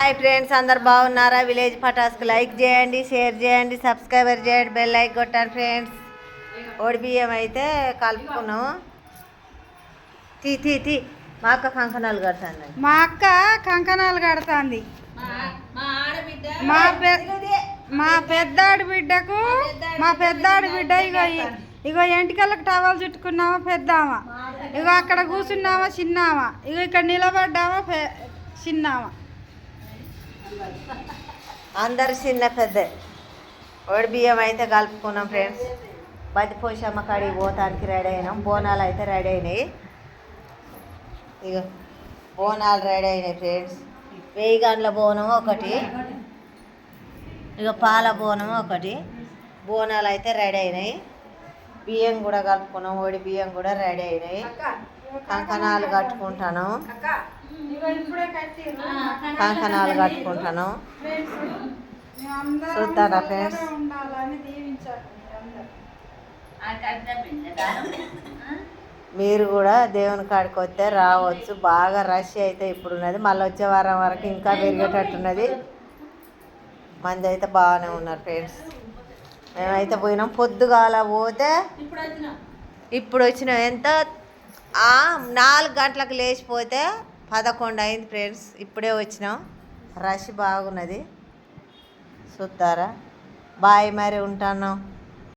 Hi friends అందరు బాగున్నారా? Village పటాస్కి లైక్ చేయండి షేర్ చేయండి సబ్స్క్రైబర్ చేయండి బెల్ లైక్ కొట్టండి ఫ్రెండ్స్. ఓడి బియ్యం అయితే కలుపుకున్నాము తీ తీ తీ. మా అక్క కంకణాలు కడతాను మా అక్క కంకణాలు కడుతుంది. మా మా పెద్దాడి బిడ్డకు మా పెద్దాడి బిడ్డ ఇగో ఇగో ఎంటికలకు టవల్ చుట్టుకున్నామా పెద్దామా? ఇగో అక్కడ కూర్చున్నామా చిన్నామా? ఇగో ఇక్కడ నిలబడ్డామా పె చిన్నామా? అందరు చిన్న పెద్ద. ఒడి బియ్యం అయితే కలుపుకున్నాం ఫ్రెండ్స్. బతి పోషమ్మ కాడికి పోతానికి రెడీ అయినాం. బోనాలు అయితే రెడీ అయినాయి. ఇక బోనాలు రెడీ అయినాయి ఫ్రెండ్స్. వెయ్యి గంటల బోనం ఒకటి. ఇక పాల బోనం ఒకటి. బోనాలు అయితే రెడీ అయినాయి. బియ్యం కూడా కలుపుకున్నాం. ఒడి బియ్యం కూడా రెడీ అయినాయి. కంకణాలు కట్టుకుంటాను కంకణాలు కట్టుకుంటాను. చూస్తారా ఫ్రెండ్స్? మీరు కూడా దేవుని కాడికి వస్తే రావచ్చు. బాగా రష్ అయితే ఇప్పుడు ఉన్నది మళ్ళీ వచ్చే వారం వరకు ఇంకా పెరిగేటట్టున్నది. మంది అయితే బాగానే ఉన్నారు ఫ్రెండ్స్. మేమైతే పోయినాం. పొద్దుగాల పోతే ఇప్పుడు వచ్చినాం. ఎంత? ఆ, నాలుగు గంటలకు లేచిపోతే పదకొండు అయింది ఫ్రెండ్స్ ఇప్పుడే వచ్చినాం. రష్ బాగున్నది. చూస్తారా బాయ్ మరి ఉంటాను.